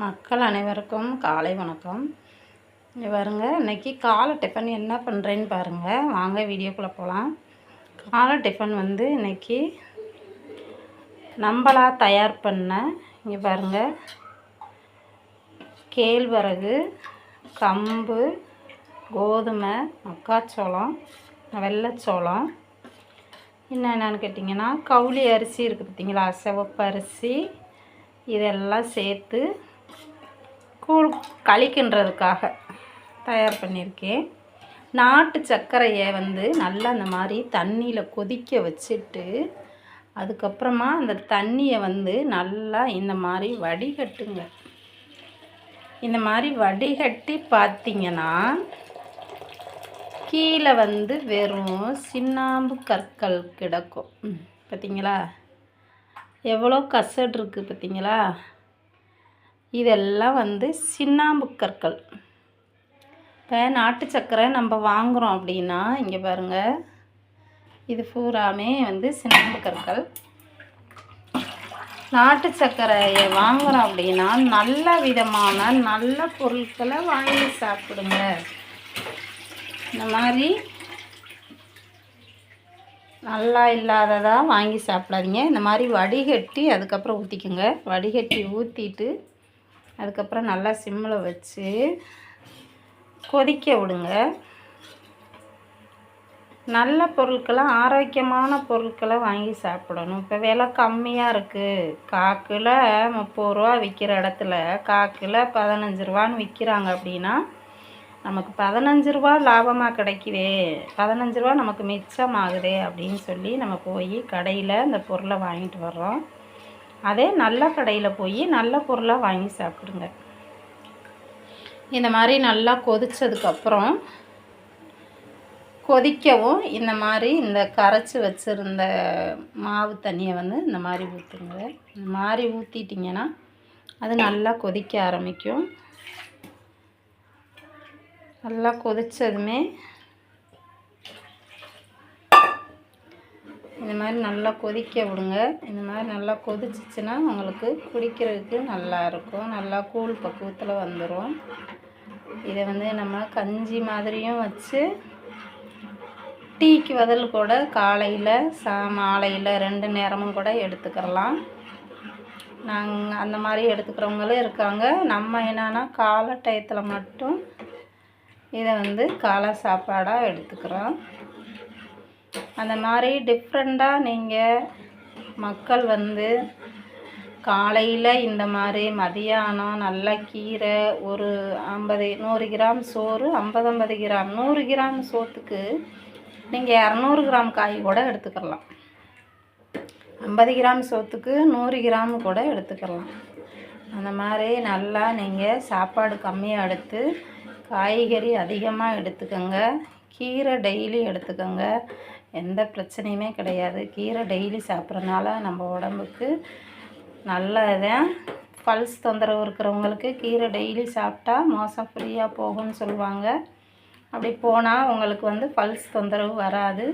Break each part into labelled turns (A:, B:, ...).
A: மக்கள் அனைவருக்கும் காலை வணக்கம். இங்கே பாருங்க இன்னைக்கு காலை டிஃபன் என்ன பண்ணுறேன்னு பாருங்கள் வாங்க வீடியோக்குள்ளே போகலாம் காலை டிஃபன் வந்து இன்னைக்கு நம்மளாக தயார் பண்ண இங்கே பாருங்கள் கேழ்வரகு கம்பு கோதுமை மக்காச்சோளம் வெள்ளைச்சோளம். இன்னும் என்னென்னு கேட்டிங்கன்னா கவுளி அரிசி இருக்குது பார்த்தீங்களா? சிவப்பு அரிசி. இதெல்லாம் சேர்த்து கூழ் கழிக்கின்றதுக்காக தயார் பண்ணியிருக்கேன். நாட்டு சர்க்கரையை வந்து நல்லா அந்த மாதிரி தண்ணியில் கொதிக்க வச்சுட்டு அதுக்கப்புறமா அந்த தண்ணியை வந்து நல்லா இந்த மாதிரி வடிகட்டுங்க. இந்த மாதிரி வடிகட்டி பார்த்தீங்கன்னா கீழே வந்து வெறும் சின்னாம்பு கற்கள் கிடக்கும். பார்த்திங்களா? எவ்வளோ கசடு இருக்குது பார்த்திங்களா? இதெல்லாம் வந்து சின்னாம்பு கற்கள் இப்போ நாட்டு சக்கரை நம்ம வாங்குகிறோம் அப்படின்னா இங்கே பாருங்கள் இது பூராமே வந்து சின்னாம்பு கற்கள் நாட்டு சர்க்கரையை வாங்குகிறோம் அப்படின்னா நல்ல விதமான நல்ல பொருட்களை வாங்கி சாப்பிடுங்க. இந்த மாதிரி நல்லா இல்லாததாக வாங்கி சாப்பிடாதீங்க. இந்த மாதிரி வடிகட்டி அதுக்கப்புறம் ஊற்றிக்குங்க வடிகட்டி ஊற்றிட்டு அதுக்கப்புறம் நல்லா சிம்மில் வச்சு கொதிக்க விடுங்க. நல்ல பொருட்களை ஆரோக்கியமான பொருட்களை வாங்கி சாப்பிடணும். இப்போ விலை கம்மியாக இருக்குது காக்கில் முப்பது ரூபா விற்கிற இடத்துல காக்கில் பதினஞ்சு ரூபான்னு விற்கிறாங்க அப்படின்னா நமக்கு பதினஞ்சு ரூபா லாபமாக கிடைக்குதே. பதினஞ்சு ரூபா நமக்கு மிச்சமாகுதே அப்படின்னு சொல்லி நம்ம போய் கடையில் அந்த பொருளை வாங்கிட்டு வர்றோம். அதே நல்ல கடையில் போய் நல்ல பொருளாக வாங்கி சாப்பிடுங்க. இந்த மாதிரி நல்லா கொதித்ததுக்கப்புறம் கொதிக்கவும் இந்த மாதிரி இந்த கரைச்சி வச்சுருந்த மாவு தண்ணியை வந்து இந்த மாதிரி ஊற்றுங்க இந்த மாதிரி ஊற்றிட்டிங்கன்னா அது நல்லா கொதிக்க ஆரம்பிக்கும். நல்லா கொதித்ததுமே இந்த மாதிரி நல்லா கொதிக்க விடுங்க. இந்த மாதிரி நல்லா கொதிச்சிச்சுன்னா உங்களுக்கு குடிக்கிறதுக்கு நல்லா இருக்கும். நல்லா கூழ் பக்குவத்தில் வந்துடும் இதை வந்து நம்ம கஞ்சி மாதிரியும் வச்சு டீக்கு பதில் கூட காலையில் சா மாலையில் ரெண்டு நேரமும் கூட எடுத்துக்கிறலாம் நாங்கள் அந்த மாதிரி எடுத்துக்கிறவங்களும் இருக்காங்க. நம்ம என்னென்னா காலை டயத்தில் மட்டும் இதை வந்து காலை சாப்பாடாக எடுத்துக்கிறோம். அந்த மாதிரி டிஃப்ரெண்ட்டாக நீங்கள் மக்கள் வந்து காலையில் இந்த மாதிரி மதியானம் நல்ல கீரை ஒரு ஐம்பது நூறு கிராம் சோறு ஐம்பது ஐம்பது கிராம் நூறு கிராம் சோத்துக்கு நீங்கள் இரநூறு கிராம் காய் கூட எடுத்துக்கலாம். ஐம்பது கிராம் சோத்துக்கு நூறு கிராம் கூட எடுத்துக்கலாம். அந்த மாதிரி நல்லா நீங்கள் சாப்பாடு கம்மியாக எடுத்து காய்கறி அதிகமாக எடுத்துக்கோங்க. கீரை டெய்லி எடுத்துக்கோங்க. எந்த பிரச்சனையுமே கிடையாது. கீரை டெய்லி சாப்பிட்றனால நம்ம உடம்புக்கு நல்லதான் பல்ஸ் தொந்தரவு இருக்கிறவங்களுக்கு கீரை டெய்லி சாப்பிட்டா மோசம் ஃப்ரீயாக போகும்னு சொல்லுவாங்க. அப்படி போனால் உங்களுக்கு வந்து பல்ஸ் தொந்தரவு வராது.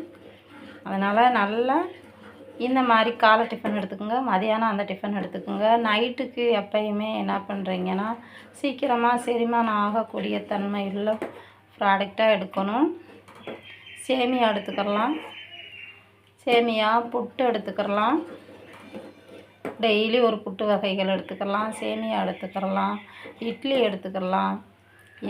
A: அதனால் நல்லா இந்த மாதிரி காலை டிஃபன் எடுத்துக்கோங்க. மதியானம் அந்த டிஃபன் எடுத்துக்கோங்க. நைட்டுக்கு எப்பயுமே என்ன பண்ணுறீங்கன்னா சீக்கிரமாக செரிமானம் ஆகக்கூடிய தன்மை உள்ள ப்ராடக்டாக எடுக்கணும். சேமியா எடுத்துக்கிறலாம். சேமியா புட்டு எடுத்துக்கிறலாம். டெய்லி ஒரு புட்டு வகைகள் எடுத்துக்கலாம் சேமியா எடுத்துக்கிறலாம். இட்லி எடுத்துக்கலாம்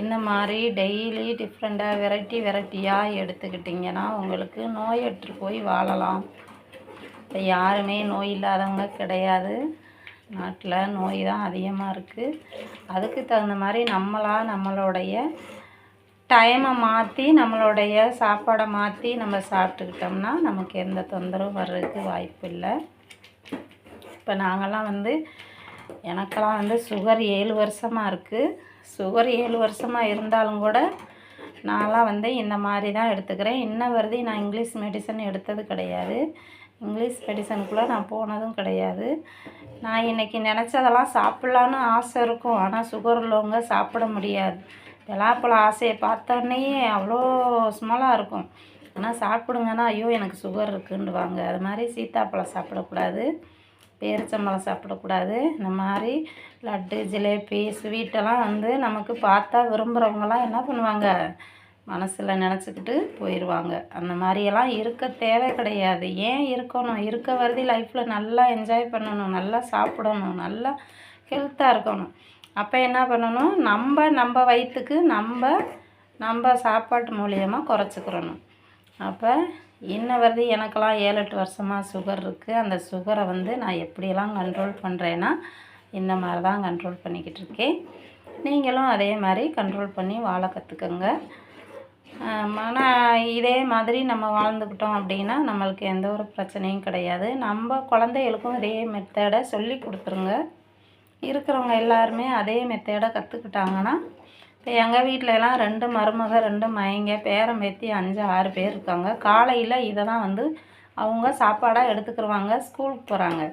A: இந்த மாதிரி டெய்லி டிஃப்ரெண்ட்டாக வெரைட்டி வெரைட்டியாக எடுத்துக்கிட்டிங்கன்னா உங்களுக்கு நோயற்று போய் வாழலாம். இப்போ யாருமே நோய் இல்லாதவங்க கிடையாது. நாட்டில் நோய் தான் அதிகமாக இருக்குது அதுக்கு தகுந்த மாதிரி நம்மளாக நம்மளுடைய டைமை மாற்றி நம்மளுடைய சாப்பாடை மாற்றி நம்ம சாப்பிட்டுக்கிட்டோம்னா நமக்கு எந்த தொந்தரவும் வர்றதுக்கு வாய்ப்பு இல்லை. இப்போ நாங்கள்லாம் வந்து எனக்கெல்லாம் வந்து சுகர் ஏழு வருஷமாக இருக்குது சுகர் ஏழு வருஷமாக இருந்தாலும் கூட நான்லாம் வந்து இந்த மாதிரி தான் எடுத்துக்கிறேன். இன்ன வரைதி நான் இங்கிலீஷ் மெடிசன் எடுத்தது கிடையாது. இங்கிலீஷ் மெடிசனுக்குள்ளே நான் போனதும் கிடையாது. நான் இன்றைக்கி நினச்சதெல்லாம் சாப்பிட்லான்னு ஆசை இருக்கும். ஆனால் சுகர் உள்ளவங்க சாப்பிட முடியாது. பலாப்பழம் ஆசையை பார்த்தோன்னே அவ்வளோ ஸ்மெல்லாக இருக்கும். ஆனால் சாப்பிடுங்கன்னா ஐயோ எனக்கு சுகர் இருக்குன்னுவாங்க. அது மாதிரி சீத்தாப்பழம் சாப்பிடக்கூடாது பேரிச்சம்பழம் சாப்பிடக்கூடாது. இந்த மாதிரி லட்டு ஜிலேபி ஸ்வீட்டெல்லாம் வந்து நமக்கு பார்த்தா விரும்புகிறவங்கலாம் என்ன பண்ணுவாங்க? மனசில் நினச்சிக்கிட்டு போயிடுவாங்க அந்த மாதிரியெல்லாம் இருக்க தேவை கிடையாது. ஏன் இருக்கணும்? இருக்க வரதி லைஃப்பில் நல்லா என்ஜாய் பண்ணணும் நல்லா சாப்பிடணும் நல்லா ஹெல்த்தாக இருக்கணும். அப்போ என்ன பண்ணணும்? நம்ம நம்ம வயிற்றுக்கு நம்ம நம்ம சாப்பாட்டு மூலியமாக குறைச்சிக்கிறணும். அப்போ இன்ன வருது எனக்கெல்லாம் ஏழு எட்டு வருஷமாக சுகர் இருக்குது அந்த சுகரை வந்து நான் எப்படியெல்லாம் கண்ட்ரோல் பண்ணுறேன்னா இந்த மாதிரி தான் கண்ட்ரோல் பண்ணிக்கிட்டு இருக்கேன். நீங்களும் அதே மாதிரி கண்ட்ரோல் பண்ணி வாழ கற்றுக்கோங்க ஆனால் இதே மாதிரி நம்ம வாழ்ந்துக்கிட்டோம் அப்படின்னா நம்மளுக்கு எந்த ஒரு பிரச்சனையும் கிடையாது. நம்ம குழந்தைகளுக்கும் இதே மெத்தடை சொல்லி கொடுத்துருங்க. இருக்கிறவங்க எல்லாருமே அதே மெத்தேடை கற்றுக்கிட்டாங்கன்னா இப்போ எங்கள் வீட்டிலலாம் ரெண்டு மருமக ரெண்டு மயங்க பேரம் பேத்தி அஞ்சு ஆறு பேர் இருக்காங்க. காலையில் இதை தான் வந்து அவங்க சாப்பாடாக எடுத்துக்கிடுவாங்க ஸ்கூலுக்கு போகிறாங்க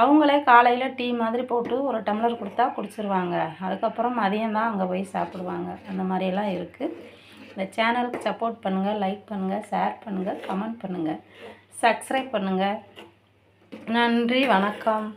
A: அவங்களே காலையில் டீ மாதிரி போட்டு ஒரு டம்ளர் கொடுத்தா குடிச்சிருவாங்க. அதுக்கப்புறம் மதியம் தான் அங்கே போய் சாப்பிடுவாங்க. அந்த மாதிரியெல்லாம் இருக்குது இந்த சேனலுக்கு சப்போர்ட் பண்ணுங்கள் லைக் பண்ணுங்கள் ஷேர் பண்ணுங்கள் கமெண்ட் பண்ணுங்கள் சப்ஸ்கிரைப் பண்ணுங்கள் நன்றி வணக்கம்.